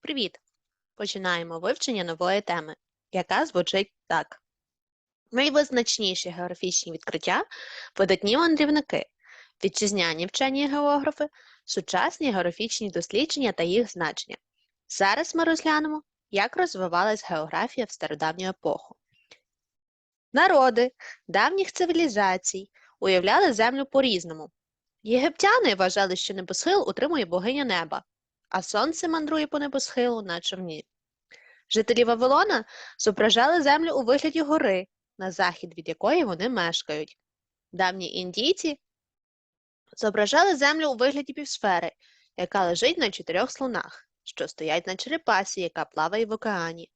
Привіт! Починаємо вивчення нової теми, яка звучить так. Найвизначніші географічні відкриття видатні мандрівники, вітчизняні вчені географи, сучасні географічні дослідження та їх значення. Зараз ми розглянемо, як розвивалась географія в стародавню епоху. Народи давніх цивілізацій уявляли землю по-різному. Єгиптяни вважали, що небосхил утримує богиня неба, а сонце мандрує по небосхилу на човні. Жителі Вавилона зображали землю у вигляді гори, на захід від якої вони мешкають. Давні індійці зображали землю у вигляді півсфери, яка лежить на чотирьох слонах, що стоять на черепасі, яка плаває в океані.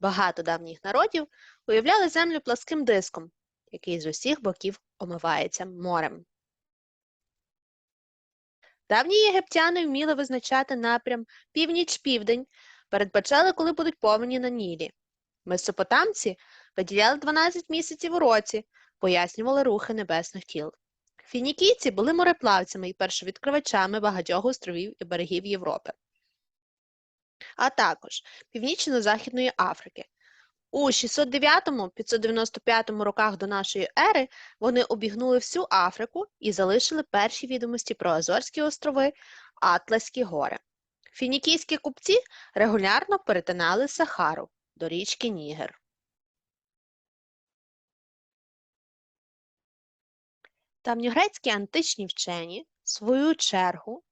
Багато давніх народів уявляли землю пласким диском, який з усіх боків омивається морем. Давні єгиптяни вміли визначати напрям північ-південь, передбачали, коли будуть повені на Нілі. Месопотамці виділяли 12 місяців у році, пояснювали рухи небесних тіл. Фінікійці були мореплавцями і першовідкривачами багатьох островів і берегів Європи, а також Північно-Західної Африки. У 609-595 роках до нашої ери вони обігнули всю Африку і залишили перші відомості про Азорські острови, Атлаські гори. Фінікійські купці регулярно перетинали Сахару до річки Нігер. Давньогрецькі античні вчені, в свою чергу,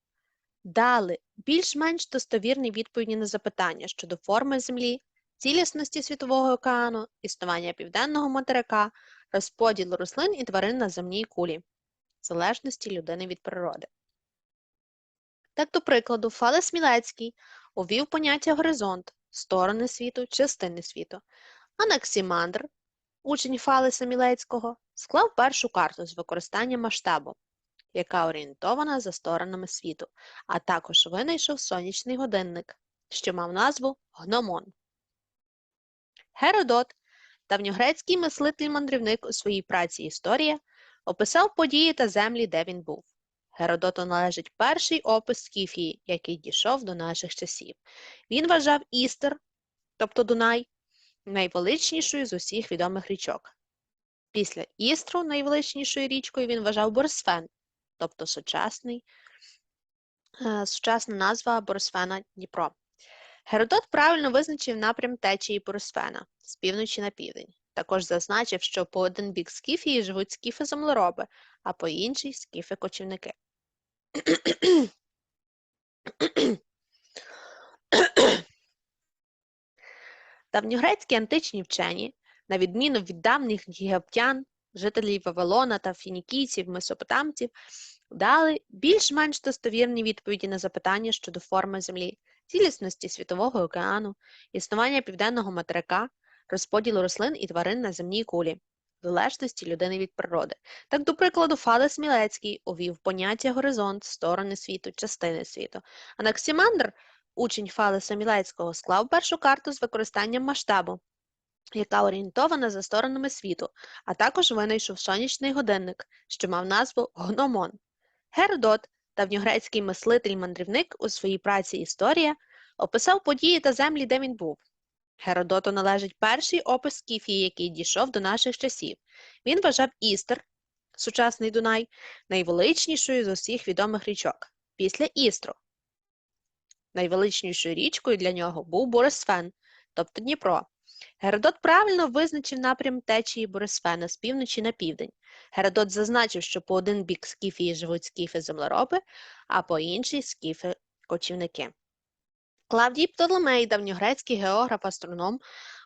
дали більш-менш достовірні відповіді на запитання щодо форми Землі, цілісності Світового океану, існування південного материка, розподілу рослин і тварин на земній кулі, залежності людини від природи. Так, до прикладу, Фалес Мілецький увів поняття горизонт, сторони світу, частини світу. Анаксімандр, учень Фалеса Мілецького, склав першу карту з використанням масштабу, яка орієнтована за сторонами світу, а також винайшов сонячний годинник, що мав назву гномон. Геродот, давньогрецький мислитель-мандрівник у своїй праці Історія, описав події та землі, де він був. Геродоту належить перший опис Скіфії, який дійшов до наших часів. Він вважав Істер, тобто Дунай, найвеличнішою з усіх відомих річок. Після Істру найвеличнішою річкою він вважав Борисфен, тобто сучасний, е, сучасна назва Борисфена Дніпро. Геродот правильно визначив напрям течії Борисфена з півночі на південь. Також зазначив, що по один бік Скіфії живуть скіфи-землероби, а по інший скіфи-кочівники. Давньогрецькі античні вчені, на відміну від давніх єгиптян, жителів Вавилона та фінікійців, месопотамців, дали більш-менш достовірні відповіді на запитання щодо форми Землі, цілісності Світового океану, існування південного материка, розподілу рослин і тварин на земній кулі, залежності людини від природи. Так, до прикладу, Фалес Мілецький увів поняття горизонт, сторони світу, частини світу. Анаксімандр, учень Фалеса Мілецького, склав першу карту з використанням масштабу, яка орієнтована за сторонами світу, а також винайшов сонячний годинник, що мав назву гномон. Геродот, давньогрецький мислитель-мандрівник у своїй праці Історія, описав події та землі, де він був. Геродоту належить перший опис Скіфії, який дійшов до наших часів. Він вважав Істер, сучасний Дунай, найвеличнішою з усіх відомих річок. Після Істру. Найвеличнішою річкою для нього був Борисфен, тобто Дніпро. Геродот правильно визначив напрям течії Борисфена з півночі на південь. Геродот зазначив, що по один бік Скіфії живуть скіфи-землероби, а по інший скіфи-кочівники. Клавдій Птоломей, давньогрецький географ-астроном,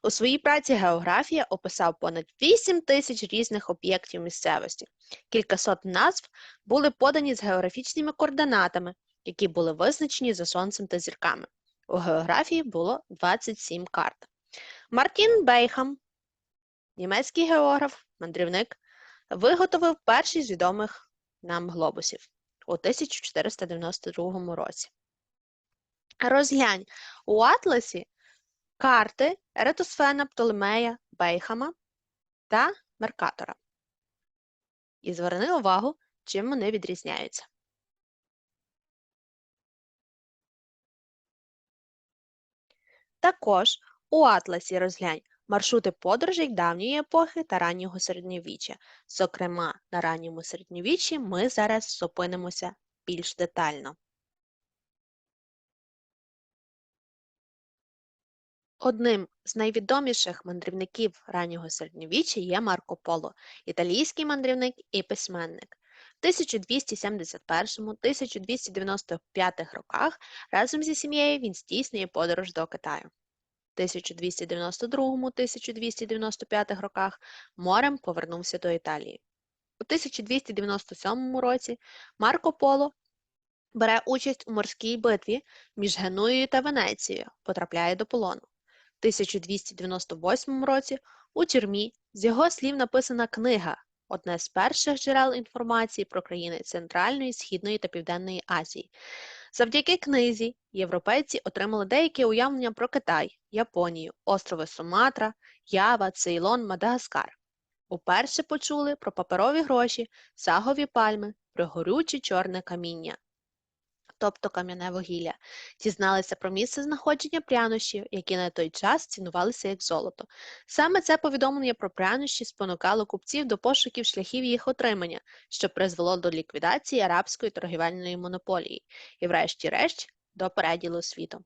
у своїй праці Географія описав понад 8 тисяч різних об'єктів місцевості. Кількасот назв були подані з географічними координатами, які були визначені за сонцем та зірками. У географії було 27 карт. Мартін Бейхам, німецький географ, мандрівник, виготовив перший з відомих нам глобусів у 1492 році. Розглянь у атласі карти Ератосфена, Птолемея, Бейхама та Меркатора. І зверни увагу, чим вони відрізняються. Також у атласі розглянь маршрути подорожей давньої епохи та раннього середньовіччя. Зокрема, на ранньому середньовіччі ми зараз зупинимося більш детально. Одним з найвідоміших мандрівників раннього середньовіччя є Марко Поло, італійський мандрівник і письменник. В 1291-1295 роках разом зі сім'єю він здійснює подорож до Китаю. В 1292-1295 роках морем повернувся до Італії. У 1297 році Марко Поло бере участь у морській битві між Генуєю та Венецією, потрапляє до полону. В 1298 році у тюрмі з його слів написана книга, одне з перших джерел інформації про країни Центральної, Східної та Південної Азії. Завдяки книзі європейці отримали деякі уявлення про Китай, Японію, острови Суматра, Ява, Цейлон, Мадагаскар. Уперше почули про паперові гроші, сагові пальми, про горюче чорне каміння, тобто кам'яне вугілля. Дізналися про місце знаходження прянощів, які на той час цінувалися як золото. Саме це повідомлення про прянощі спонукало купців до пошуків шляхів їх отримання, що призвело до ліквідації арабської торгівельної монополії і, врешті-решт, до переділу світу.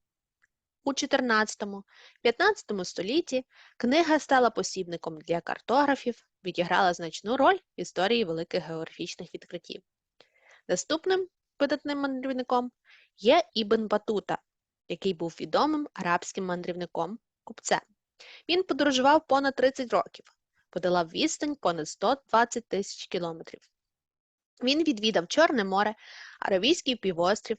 У 14-15 столітті книга стала посібником для картографів, відіграла значну роль в історії великих географічних відкриттів. Наступним видатним мандрівником є Ібн Батута, який був відомим арабським мандрівником, купцем. Він подорожував понад 30 років, подолав відстань понад 120 тисяч кілометрів. Він відвідав Чорне море, Аравійський півострів,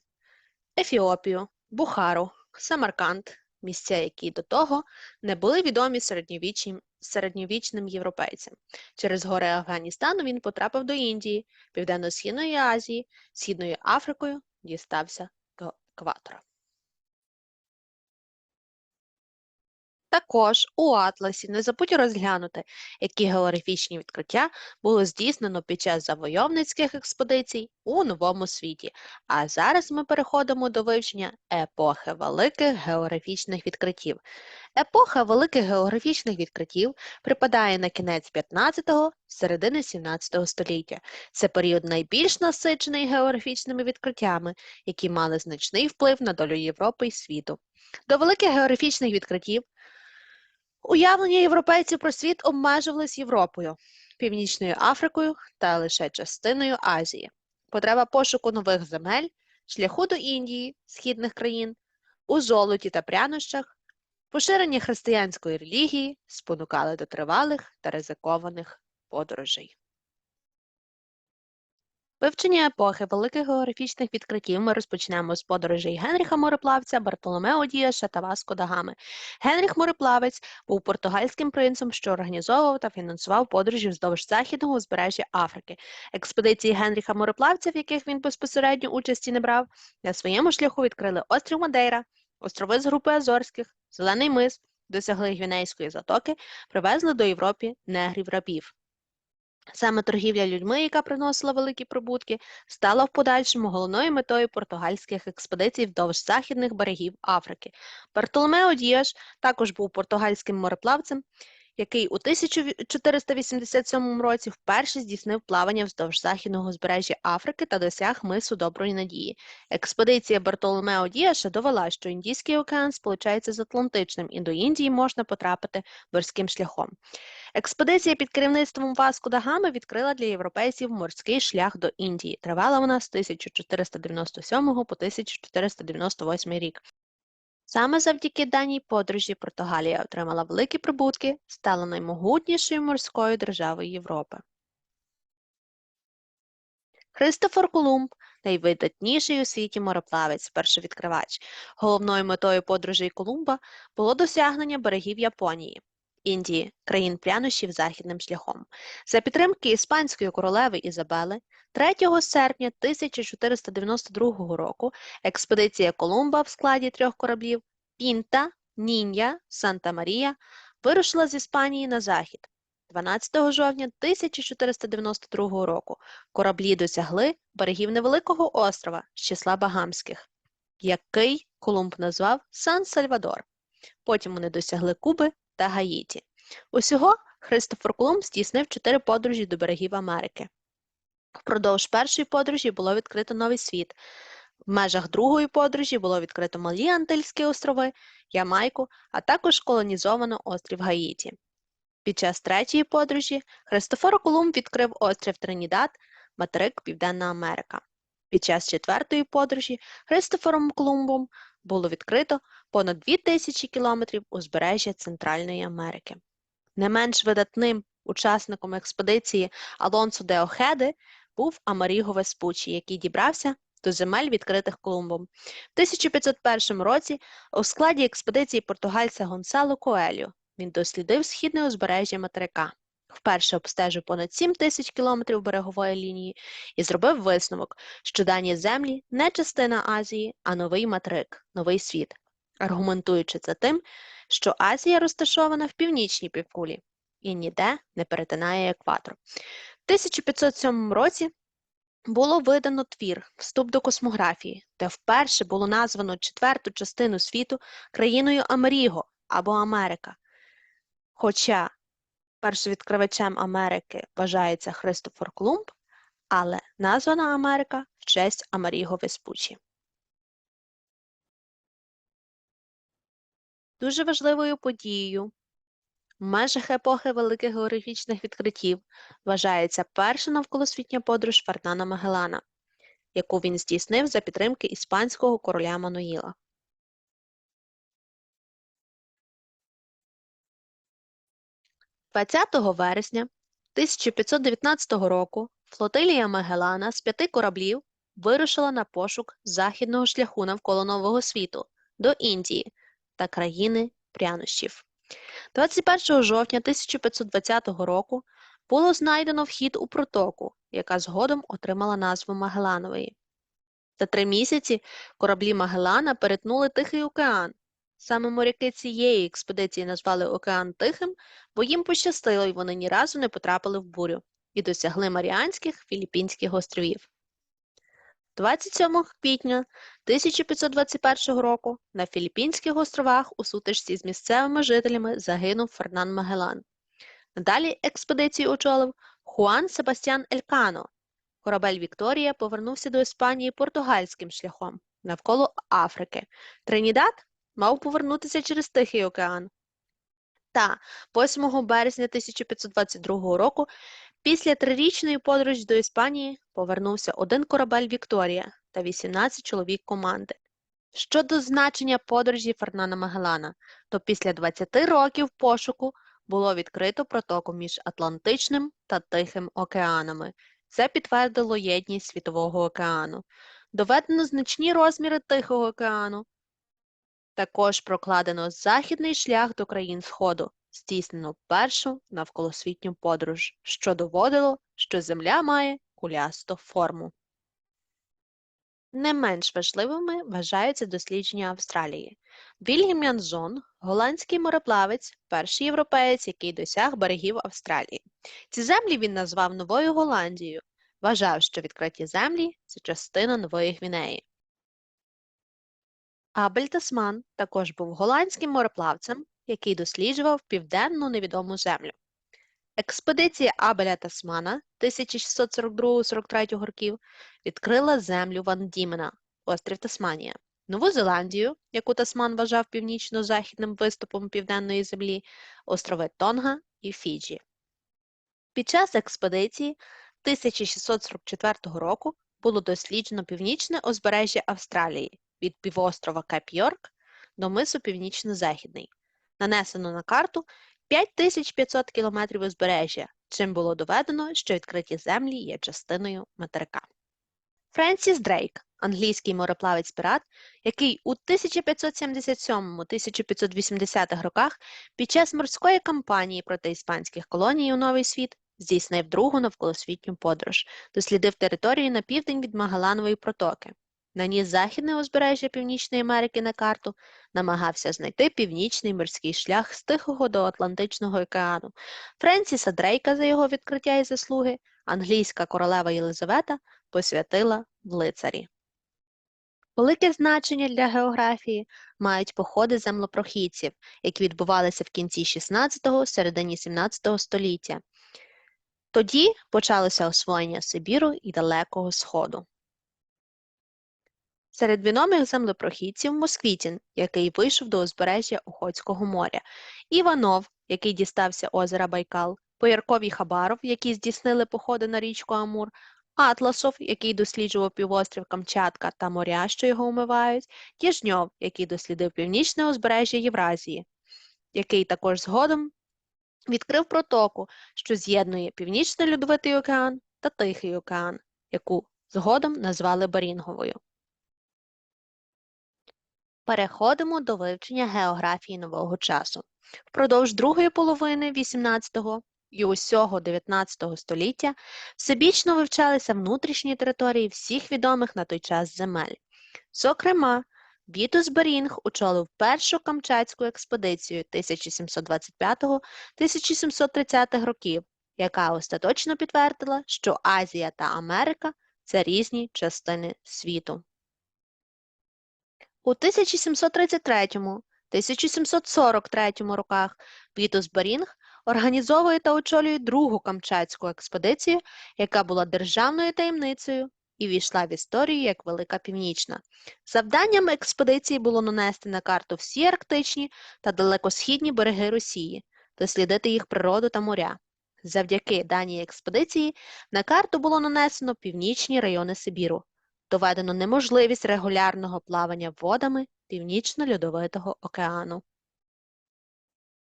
Ефіопію, Бухару, Самарканд, місця, які до того не були відомі середньовічним, середньовічним європейцям. Через гори Афганістану він потрапив до Індії, Південно-Східної Азії, Східною Африкою дістався до екватора. Також у Атласі не забудь розглянути, які географічні відкриття було здійснено під час завойовницьких експедицій у Новому світі. А зараз ми переходимо до вивчення епохи великих географічних відкриттів. Епоха великих географічних відкриттів припадає на кінець 15-го, середини 17 століття. Це період найбільш насичений географічними відкриттями, які мали значний вплив на долю Європи і світу. До великих географічних відкриттів Уявлення європейців про світ обмежувались Європою, Північною Африкою та лише частиною Азії. Потреба пошуку нових земель, шляху до Індії, східних країн, у золоті та прянощах, поширення християнської релігії спонукали до тривалих та ризикованих подорожей. Вивчення епохи великих географічних відкриттів ми розпочнемо з подорожей Генріха Мореплавця, Бартоломео Діаша та Васко да Гами. Генріх Мореплавець був португальським принцем, що організовував та фінансував подорожі вздовж західного узбережжя Африки. Експедиції Генріха Мореплавця, в яких він безпосередньо участі не брав, на своєму шляху відкрили острів Мадейра, острови з групи Азорських, Зелений мис, досягли Гвінейської затоки, привезли до Європи негрів-рабів. Саме торгівля людьми, яка приносила великі прибутки, стала в подальшому головною метою португальських експедицій вдовж західних берегів Африки. Бартоломео Діаш також був португальським мореплавцем, який у 1487 році вперше здійснив плавання вздовж західного узбережжя Африки та досяг мису Доброї Надії. Експедиція Бартоломео Діаша довела, що Індійський океан сполучається з Атлантичним, і до Індії можна потрапити морським шляхом. Експедиція під керівництвом Васко да відкрила для європейців морський шлях до Індії. Тривала вона з 1497 по 1498 рік. Саме завдяки даній подорожі Португалія отримала великі прибутки, стала наймогутнішою морською державою Європи. Христофор Колумб найвидатніший у світі мореплавець, першовідкривач. Головною метою подорожей Колумба було досягнення берегів Японії. Індії, країн прянощів західним шляхом. За підтримки іспанської королеви Ізабели 3 серпня 1492 року експедиція Колумба в складі трьох кораблів Пінта, Нінья, Санта Марія вирушила з Іспанії на захід. 12 жовтня 1492 року кораблі досягли берегів невеликого острова з числа Багамських, який Колумб назвав Сан-Сальвадор. потім вони досягли Куби та Гаїті. Усього Христофор Колумб здійснив чотири подорожі до берегів Америки. Впродовж першої подорожі було відкрито новий світ. В межах другої подорожі було відкрито Малі Антильські острови, Ямайку, а також колонізовано острів Гаїті. Під час третьої подорожі Христофор Колумб відкрив острів Тринідад, материк Південна Америка. Під час четвертої подорожі Христофором Колумбом було відкрито понад 2000 кілометрів узбережжя Центральної Америки. Не менш видатним учасником експедиції Алонсо де Охеди був Амаріго Веспучі, який дібрався до земель, відкритих Колумбом. В 1501 році у складі експедиції португальця Гонсало Коелю він дослідив східне узбережжя материка, вперше обстежив понад 7 тисяч кілометрів берегової лінії і зробив висновок, що дані землі не частина Азії, а новий материк, новий світ, аргументуючи це тим, що Азія розташована в північній півкулі і ніде не перетинає екватор. В 1507 році було видано твір Вступ до космографії, де вперше було названо четверту частину світу країною Америго або Америка. Хоча першовідкривачем Америки вважається Христофор Колумб, але названа Америка в честь Америго Веспучі. Дуже важливою подією в межах епохи великих географічних відкриттів вважається перша навколосвітня подорож Фернана Магеллана, яку він здійснив за підтримки іспанського короля Мануїла. 20 вересня 1519 року флотилія Магеллана з п'яти кораблів вирушила на пошук західного шляху навколо Нового світу до Індії та країни прянощів. 21 жовтня 1520 року було знайдено вхід у протоку, яка згодом отримала назву Магелланової. За три місяці кораблі Магеллана перетнули Тихий океан. Саме моряки цієї експедиції назвали океан Тихим, бо їм пощастило і вони ні разу не потрапили в бурю і досягли Маріанських Філіппінських островів. 27 квітня 1521 року на Філіппінських островах у сутичці з місцевими жителями загинув Фернан Магеллан. Надалі експедицію очолив Хуан Себастьян Елькано. Корабель Вікторія повернувся до Іспанії португальським шляхом навколо Африки. Тринідад мав повернутися через Тихий океан. Та 8 березня 1522 року після трирічної подорожі до Іспанії повернувся один корабель Вікторія та 18 чоловік команди. Щодо значення подорожі Фернана Магеллана, то після 20 років пошуку було відкрито протоку між Атлантичним та Тихим океанами. Це підтвердило єдність Світового океану. Доведено значні розміри Тихого океану. Також прокладено західний шлях до країн Сходу, здійснено першу навколосвітню подорож, що доводило, що Земля має кулясту форму. Не менш важливими вважаються дослідження Австралії. Вільгім Янзон – голландський мореплавець, перший європеєць, який досяг берегів Австралії. Ці землі він назвав Новою Голландією, вважав, що відкриті землі – це частина Нової Гвінеї. Абель Тасман також був голландським мореплавцем, який досліджував південну невідому землю. Експедиція Абеля Тасмана 1642-43 років відкрила землю Ван Дімена, острів Тасманія, Нову Зеландію, яку Тасман вважав північно-західним виступом південної землі, острови Тонга і Фіджі. Під час експедиції 1644 року було досліджено північне узбережжя Австралії від півострова Кап-Йорк до мису Північно-Західний. Нанесено на карту 5500 кілометрів узбережжя, чим було доведено, що відкриті землі є частиною материка. Френсіс Дрейк, англійський мореплавець-пірат, який у 1577-1580 роках під час морської кампанії проти іспанських колоній у Новий світ здійснив другу навколосвітню подорож, дослідив територію на південь від Магаланової протоки. Наніс західне узбережжя Північної Америки на карту, намагався знайти північний морський шлях з Тихого до Атлантичного океану. Френсіса Дрейка за його відкриття і заслуги англійська королева Єлизавета посвятила в лицарі. Велике значення для географії мають походи землепрохідців, які відбувалися в кінці 16-го, середині 17 століття. Тоді почалося освоєння Сибіру і Далекого Сходу. Серед відомих землепрохідців Москвітін, який вийшов до узбережжя Охотського моря, Іванов, який дістався озера Байкал, Поярков Хабаров, які здійснили походи на річку Амур, Атласов, який досліджував півострів Камчатка та моря, що його омивають, Тєжньов, який дослідив північне узбережжя Євразії, який також згодом відкрив протоку, що з'єднує Північний Льодовитий океан та Тихий океан, яку згодом назвали Барінговою. Переходимо до вивчення географії нового часу. Впродовж другої половини XVIII і усього XIX століття всебічно вивчалися внутрішні території всіх відомих на той час земель. Зокрема, Вітус Берінг очолив першу Камчатську експедицію 1725-1730 років, яка остаточно підтвердила, що Азія та Америка це різні частини світу. У 1733-1743 роках Вітус Берінг організовує та очолює другу Камчатську експедицію, яка була державною таємницею і війшла в історію як Велика Північна. Завданням експедиції було нанести на карту всі арктичні та далекосхідні береги Росії, дослідити їх природу та моря. Завдяки даній експедиції на карту було нанесено північні райони Сибіру, доведено неможливість регулярного плавання водами Північно-Льодовитого океану.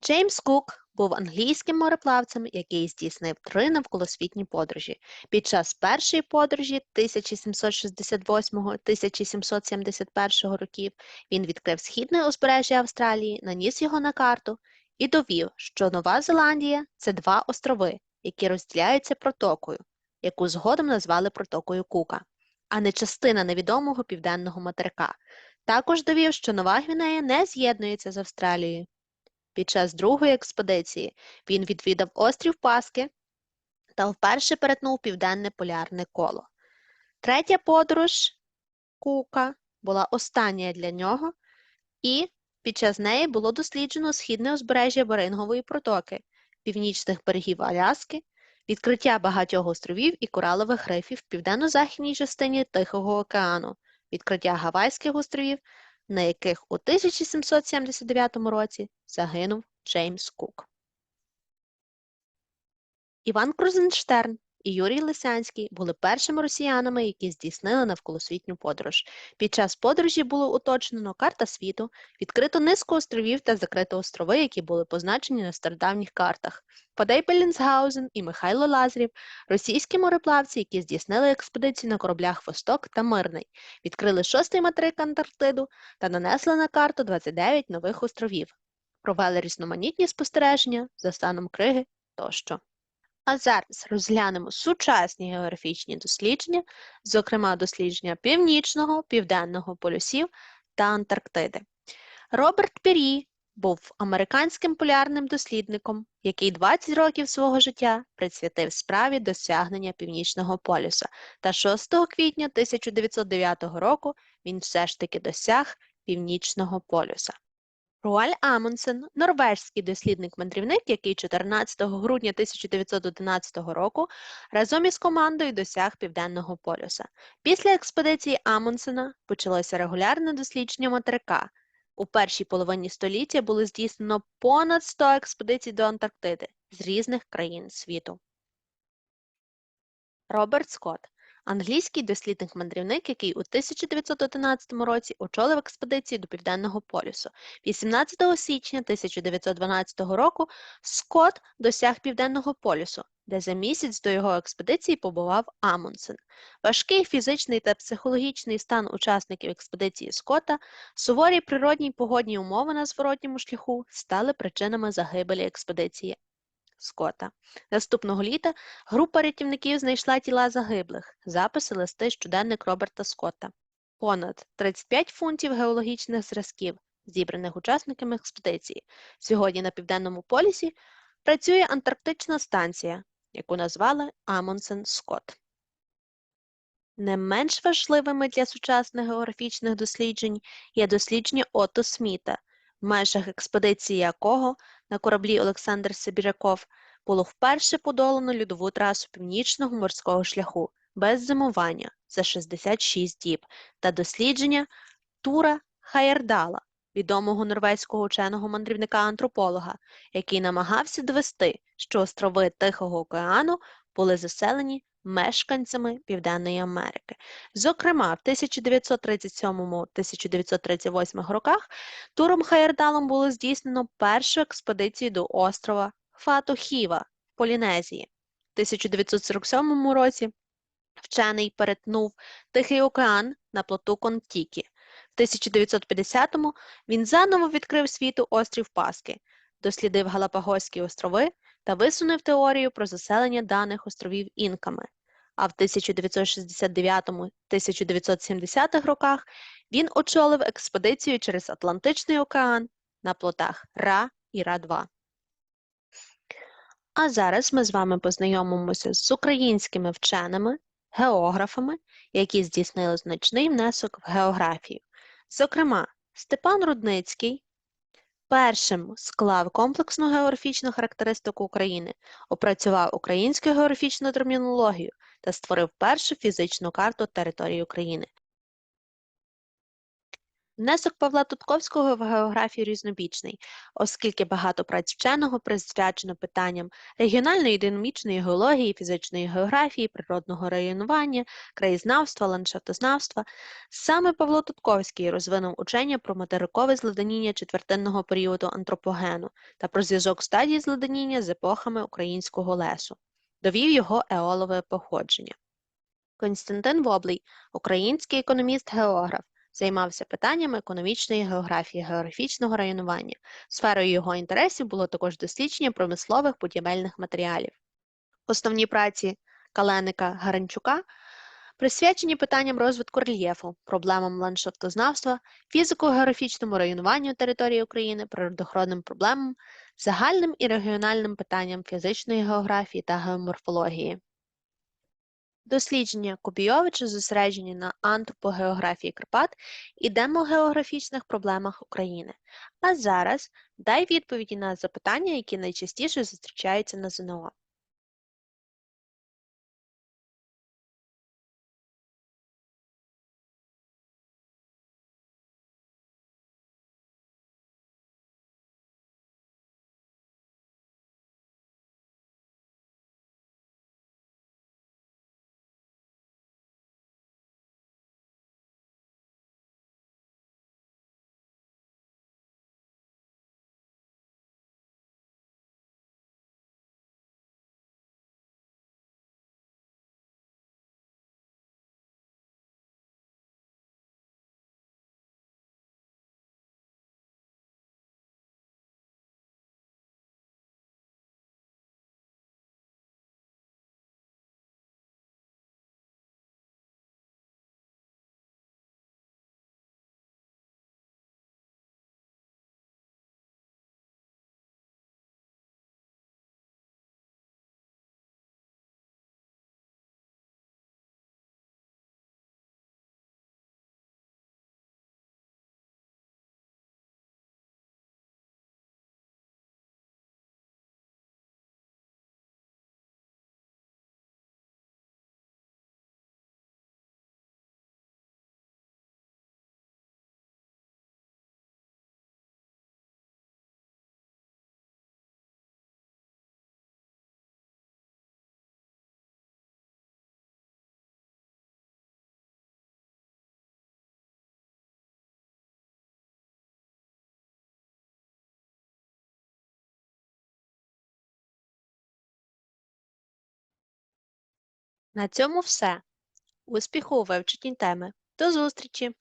Джеймс Кук був англійським мореплавцем, який здійснив три навколосвітні подорожі. Під час першої подорожі 1768-1771 років він відкрив східне узбережжя Австралії, наніс його на карту і довів, що Нова Зеландія це два острови, які розділяються протокою, яку згодом назвали протокою Кука, а не частина невідомого південного материка. Також довів, що Нова Гвінея не з'єднується з Австралією. Під час другої експедиції він відвідав острів Паски та вперше перетнув південне полярне коло. Третя подорож Кука була остання для нього, і під час неї було досліджено східне узбережжя Берингової протоки, північних берегів Аляски, відкриття багатьох островів і коралових рифів в південно-західній частині Тихого океану, відкриття Гавайських островів, на яких у 1779 році загинув Джеймс Кук. Іван Крузенштерн і Юрій Лисянський були першими росіянами, які здійснили навколосвітню подорож. Під час подорожі було уточнено карта світу, відкрито низку островів та закрито острови, які були позначені на стародавніх картах. Падей Белінсгаузен і Михайло Лазарів – російські мореплавці, які здійснили експедицію на кораблях «Восток» та «Мирний», відкрили шостий материк Антарктиду та нанесли на карту 29 нових островів, провели різноманітні спостереження за станом криги тощо. А зараз розглянемо сучасні географічні дослідження, зокрема дослідження Північного, Південного полюсів та Антарктиди. Роберт Пірі був американським полярним дослідником, який 20 років свого життя присвятив справі досягнення Північного полюса, та 6 квітня 1909 року він все ж таки досяг Північного полюса. Руаль Амундсен – норвежський дослідник-мандрівник, який 14 грудня 1911 року разом із командою досяг Південного полюса. Після експедиції Амундсена почалося регулярне дослідження материка. У першій половині століття було здійснено понад 100 експедицій до Антарктиди з різних країн світу. Роберт Скотт англійський дослідник-мандрівник, який у 1911 році очолив експедицію до Південного полюсу. 18 січня 1912 року Скотт досяг Південного полюсу, де за місяць до його експедиції побував Амундсен. Важкий фізичний та психологічний стан учасників експедиції Скотта, суворі природні й погодні умови на зворотньому шляху стали причинами загибелі експедиції Скотта. Наступного літа група рятівників знайшла тіла загиблих, записи листи щоденник Роберта Скотта. Понад 35 фунтів геологічних зразків, зібраних учасниками експедиції. Сьогодні на Південному полюсі працює антарктична станція, яку назвали Амундсен Скотт. Не менш важливими для сучасних географічних досліджень є дослідження Отто Сміта, межах експедиції якого на кораблі Олександр Сибіряков було вперше подолано льодову трасу північного морського шляху без зимування за 66 діб та дослідження Тура Хаєрдала, відомого норвезького ученого мандрівника-антрополога, який намагався довести, що острови Тихого океану були заселені мешканцями Південної Америки. Зокрема, в 1937-1938 роках туром Хаєрдалом було здійснено першу експедицію до острова Фатохіва в Полінезії. В 1947 році вчений перетнув Тихий океан на плоту Контікі. В 1950-му він заново відкрив світу острів Паски, дослідив Галапагоські острови та висунув теорію про заселення даних островів інками. А в 1969-1970 роках він очолив експедицію через Атлантичний океан на плотах Ра і Ра-2. А зараз ми з вами познайомимося з українськими вченими, географами, які здійснили значний внесок в географію. Зокрема, Степан Рудницький першим склав комплексну географічну характеристику України, опрацював українську географічну термінологію та створив першу фізичну карту території України. Внесок Павла Тутковського в географію різнобічний, оскільки багато праць вченого присвячено питанням регіональної динамічної геології, фізичної географії, природного районування, краєзнавства, ландшафтознавства. Саме Павло Тутковський розвинув учення про материкове зледеніння четвертинного періоду антропогену та про зв'язок стадій зледеніння з епохами українського лесу, довів його еолове походження. Константин Воблий, український економіст-географ, займався питаннями економічної географії, географічного районування. Сферою його інтересів було також дослідження промислових будівельних матеріалів. Основні праці Каленика Гаранчука присвячені питанням розвитку рельєфу, проблемам ландшафтознавства, фізико-географічному районуванню території України, природоохоронним проблемам, загальним і регіональним питанням фізичної географії та геоморфології. Дослідження Кубійовича зосереджені на антропогеографії Карпат і демогеографічних проблемах України. А зараз дай відповіді на запитання, які найчастіше зустрічаються на ЗНО. На цьому все. Успіху у вивченні теми. До зустрічі!